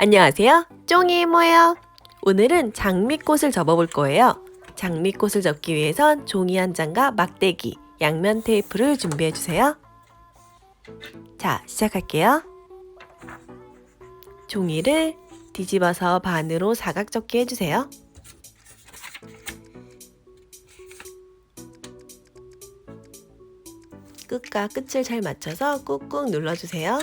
안녕하세요. 쫑이 이모예요. 오늘은 장미꽃을 접어볼 거예요. 장미꽃을 접기 위해선 종이 한 장과 막대기, 양면 테이프를 준비해 주세요. 자, 시작할게요. 종이를 뒤집어서 반으로 사각 접기 해주세요. 끝과 끝을 잘 맞춰서 꾹꾹 눌러주세요.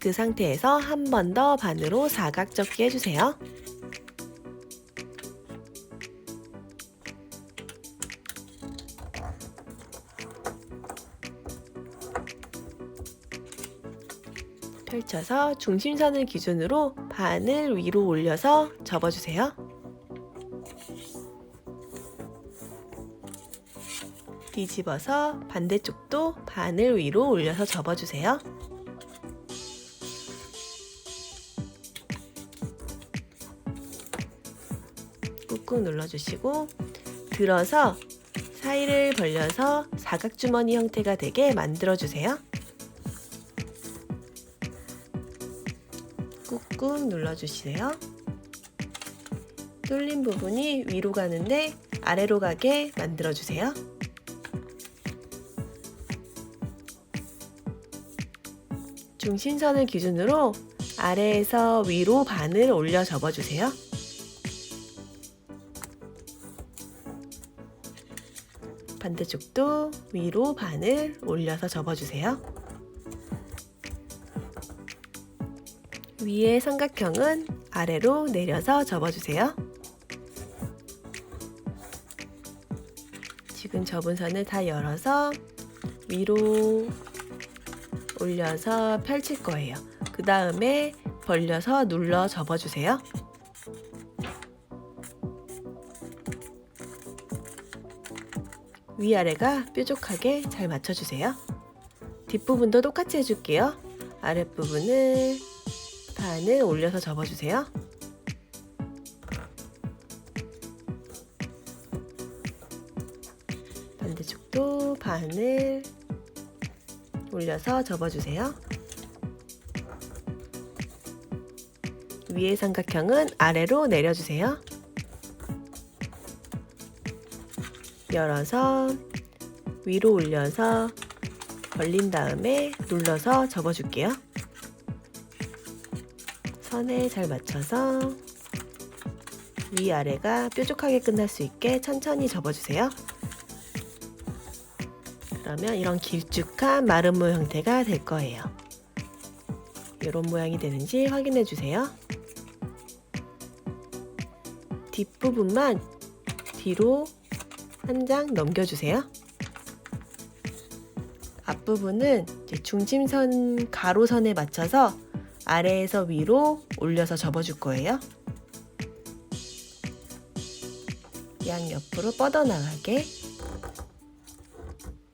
그 상태에서 한 번 더 반으로 사각 접기 해주세요. 펼쳐서 중심선을 기준으로 반을 위로 올려서 접어주세요. 뒤집어서 반대쪽도 반을 위로 올려서 접어주세요. 꾹꾹 눌러주시고 들어서 사이를 벌려서 사각주머니 형태가 되게 만들어주세요. 꾹꾹 눌러주세요. 뚫린 부분이 위로 가는데 아래로 가게 만들어주세요. 중심선을 기준으로 아래에서 위로 반을 올려 접어주세요. 반대쪽도 위로 반을 올려서 접어주세요. 위의 삼각형은 아래로 내려서 접어주세요. 지금 접은 선을 다 열어서 위로 올려서 펼칠 거예요. 그 다음에 벌려서 눌러 접어주세요. 위아래가 뾰족하게 잘 맞춰주세요. 뒷부분도 똑같이 해줄게요. 아랫부분을 반을 올려서 접어주세요. 반대쪽도 반을 올려서 접어주세요. 위의 삼각형은 아래로 내려주세요. 열어서 위로 올려서 벌린 다음에 눌러서 접어줄게요. 선에 잘 맞춰서 위아래가 뾰족하게 끝날 수 있게 천천히 접어주세요. 그러면 이런 길쭉한 마름모 형태가 될 거예요. 이런 모양이 되는지 확인해 주세요. 뒷부분만 뒤로 한 장 넘겨주세요. 앞부분은 중심선 가로선에 맞춰서 아래에서 위로 올려서 접어줄 거예요. 양 옆으로 뻗어나가게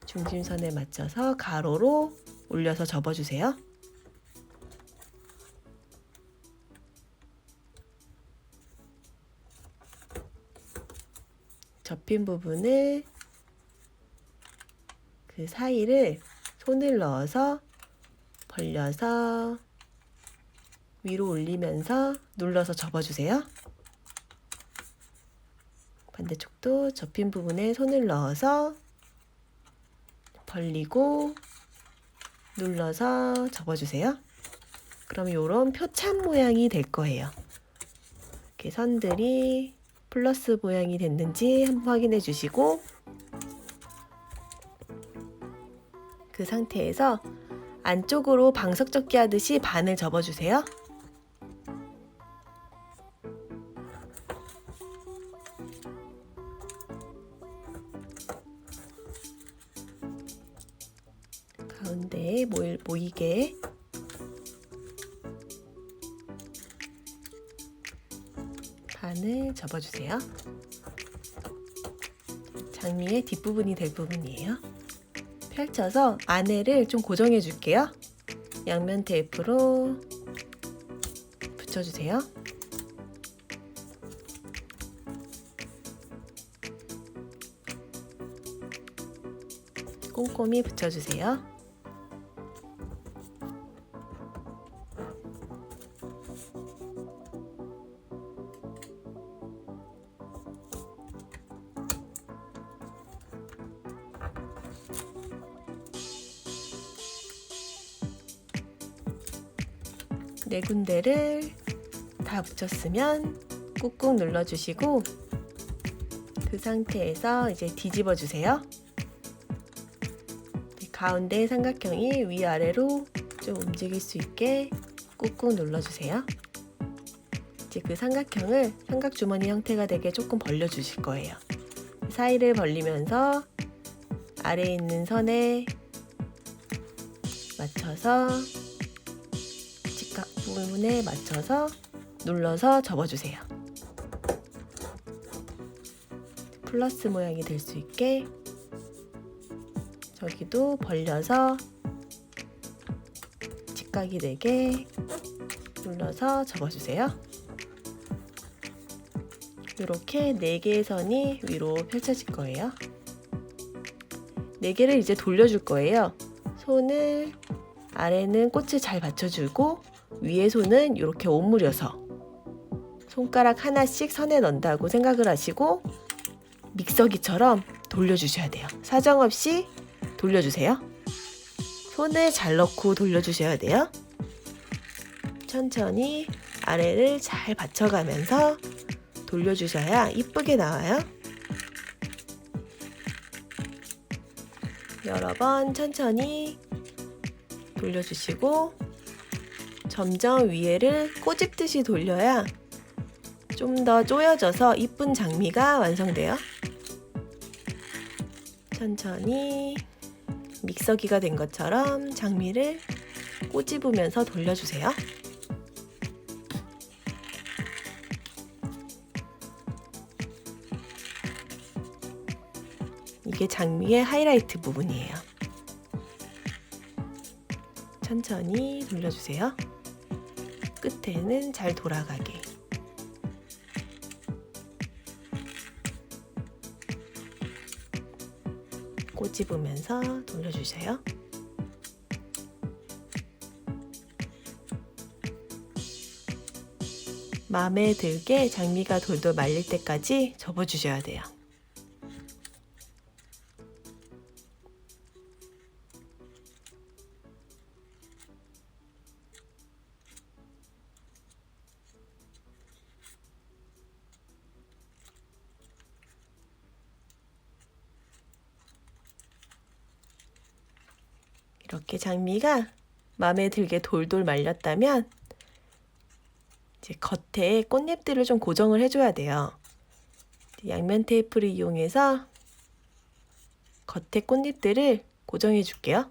중심선에 맞춰서 가로로 올려서 접어주세요. 접힌 부분을 그 사이를 손을 넣어서 벌려서 위로 올리면서 눌러서 접어주세요. 반대쪽도 접힌 부분에 손을 넣어서 벌리고 눌러서 접어주세요. 그럼 이런 표참 모양이 될 거예요. 이렇게 선들이 플러스 모양이 됐는지 한번 확인해 주시고 그 상태에서 안쪽으로 방석 접기 하듯이 반을 접어주세요. 가운데에 모일, 모이게 반을 접어주세요. 장미의 뒷부분이 될 부분이에요. 펼쳐서 안에를 좀 고정해 줄게요. 양면 테이프로 붙여주세요. 꼼꼼히 붙여주세요. 네 군데를 다 붙였으면 꾹꾹 눌러주시고 그 상태에서 이제 뒤집어 주세요. 네, 가운데 삼각형이 위아래로 좀 움직일 수 있게 꾹꾹 눌러주세요. 이제 그 삼각형을 삼각주머니 형태가 되게 조금 벌려주실 거예요. 사이를 벌리면서 아래에 있는 선에 맞춰서 부분에 맞춰서 눌러서 접어주세요. 플러스 모양이 될 수 있게 저기도 벌려서 직각이 되게 눌러서 접어주세요. 이렇게 4개의 선이 위로 펼쳐질 거예요. 4개를 이제 돌려줄 거예요. 손을 아래는 꽃을 잘 받쳐주고 위에 손은 이렇게 오므려서 손가락 하나씩 선에 넣는다고 생각을 하시고 믹서기처럼 돌려주셔야 돼요. 사정없이 돌려주세요. 손을 잘 넣고 돌려주셔야 돼요. 천천히 아래를 잘 받쳐가면서 돌려주셔야 이쁘게 나와요. 여러 번 천천히 돌려주시고 점점 위에를 꼬집듯이 돌려야 좀 더 쪼여져서 이쁜 장미가 완성돼요. 천천히 믹서기가 된 것처럼 장미를 꼬집으면서 돌려주세요. 이게 장미의 하이라이트 부분이에요. 천천히 돌려주세요. 끝에는 잘 돌아가게. 꼬집으면서 돌려주세요. 마음에 들게 장미가 돌돌 말릴 때까지 접어주셔야 돼요. 이렇게 장미가 마음에 들게 돌돌 말렸다면 이제 겉에 꽃잎들을 좀 고정을 해줘야 돼요. 양면 테이프를 이용해서 겉에 꽃잎들을 고정해 줄게요.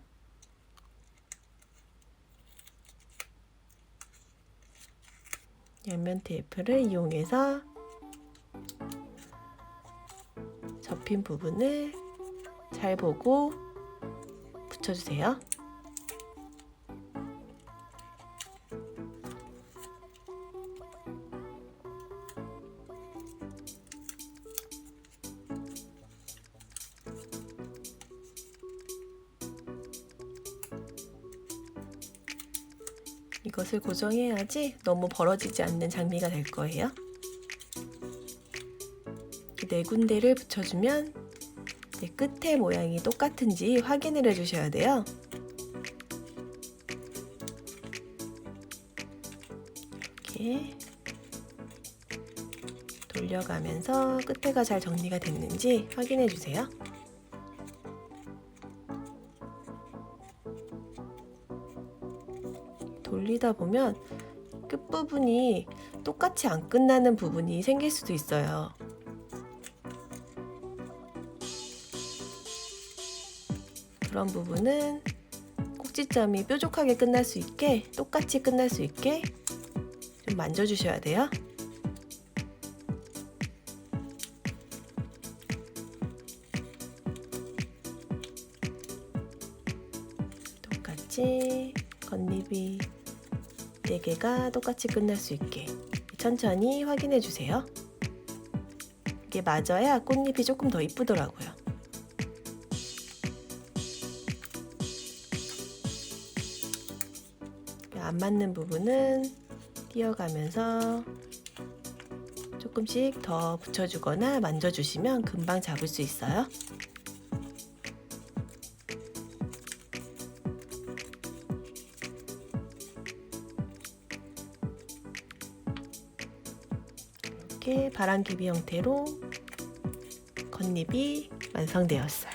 양면 테이프를 이용해서 접힌 부분을 잘 보고 붙여주세요. 이것을 고정해야지 너무 벌어지지 않는 장미가 될 거예요. 네 군데를 붙여주면 네, 끝에 모양이 똑같은지 확인을 해주셔야 돼요. 이렇게 돌려가면서 끝에가 잘 정리가 됐는지 확인해 주세요. 돌리다 보면 끝부분이 똑같이 안 끝나는 부분이 생길 수도 있어요. 그런 부분은 꼭지점이 뾰족하게 끝날 수 있게 똑같이 끝날 수 있게 좀 만져주셔야 돼요. 똑같이 건비비 4개가 똑같이 끝날 수 있게 천천히 확인해 주세요. 이게 맞아야 꽃잎이 조금 더 이쁘더라고요. 안 맞는 부분은 띄어가면서 조금씩 더 붙여주거나 만져주시면 금방 잡을 수 있어요. 이렇게 바람개비 형태로 겉잎이 완성되었어요.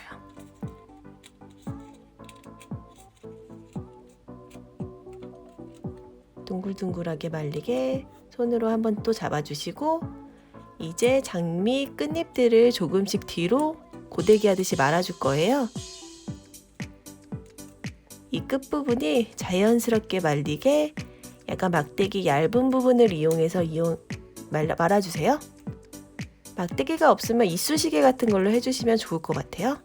둥글둥글하게 말리게 손으로 한번 또 잡아주시고 이제 장미 끝잎들을 조금씩 뒤로 고데기 하듯이 말아줄 거예요. 이 끝부분이 자연스럽게 말리게 약간 막대기 얇은 부분을 이용해서 이용 말라, 말아주세요. 막대기가 없으면 이쑤시개 같은 걸로 해주시면 좋을 것 같아요.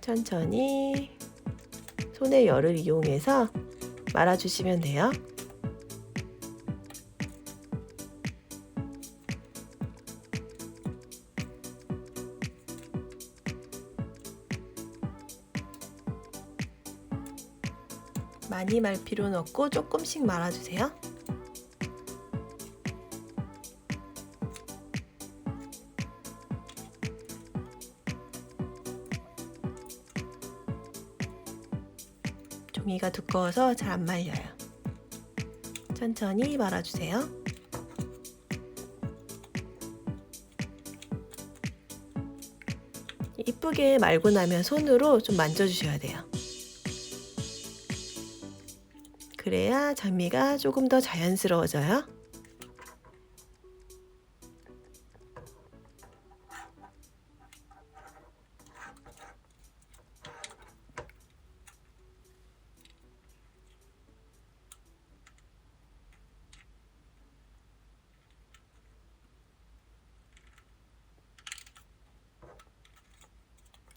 천천히 손의 열을 이용해서 말아주시면 돼요. 많이 말 필요는 없고 조금씩 말아주세요. 종이가 두꺼워서 잘 안 말려요. 천천히 말아주세요. 이쁘게 말고 나면 손으로 좀 만져주셔야 돼요. 그래야 장미가 조금 더 자연스러워져요.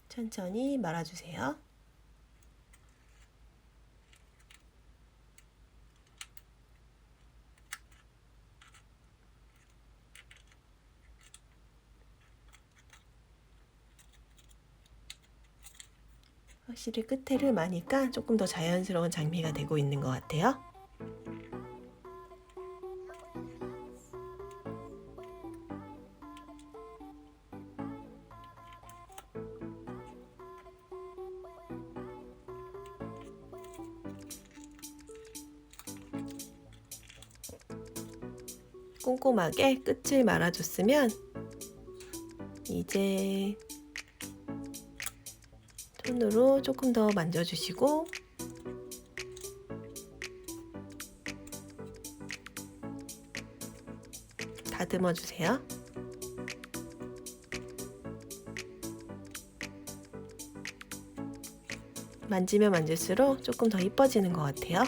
천천히 말아주세요. 확실히 끝에를 마니까 조금 더 자연스러운 장미가 되고 있는 것 같아요. 꼼꼼하게 끝을 말아줬으면 이제 손으로 조금 더 만져주시고 다듬어 주세요. 만지면 만질수록 조금 더 이뻐지는 것 같아요.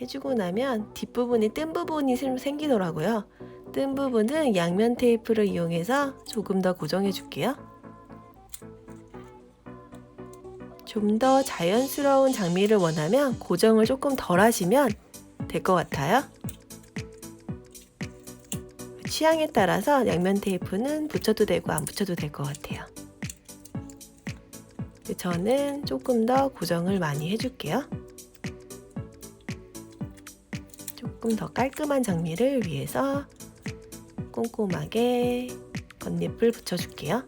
해주고 나면 뒷부분이 뜬 부분이 생기더라고요. 뜬 부분은 양면 테이프를 이용해서 조금 더 고정해 줄게요. 좀 더 자연스러운 장미를 원하면 고정을 조금 덜 하시면 될 것 같아요. 취향에 따라서 양면 테이프는 붙여도 되고 안 붙여도 될 것 같아요. 저는 조금 더 고정을 많이 해줄게요. 조금 더 깔끔한 장미를 위해서 꼼꼼하게 겉잎을 붙여줄게요.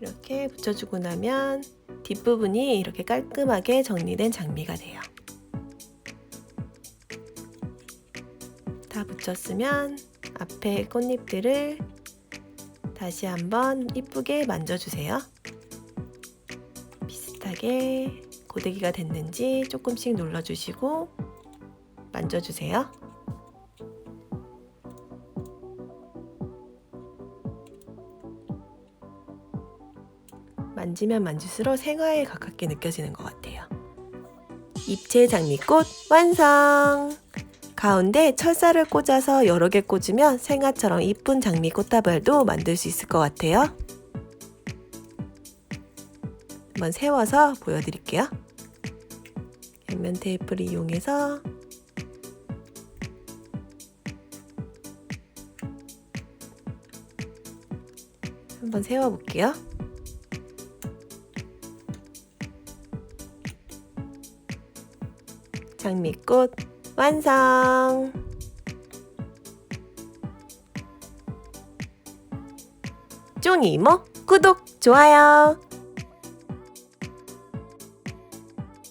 이렇게 붙여주고 나면 뒷부분이 이렇게 깔끔하게 정리된 장미가 돼요. 다 붙였으면 앞에 꽃잎들을 다시 한번 이쁘게 만져주세요. 비슷하게 고데기가 됐는지 조금씩 눌러주시고 만져주세요. 만지면 만질수록 생화에 가깝게 느껴지는 것 같아요. 입체 장미꽃 완성! 가운데 철사를 꽂아서 여러 개 꽂으면 생화처럼 이쁜 장미 꽃다발도 만들 수 있을 것 같아요. 한번 세워서 보여드릴게요. 양면 테이프를 이용해서 한번 세워볼게요. 장미꽃 완성! 쫑이 이모 구독, 좋아요!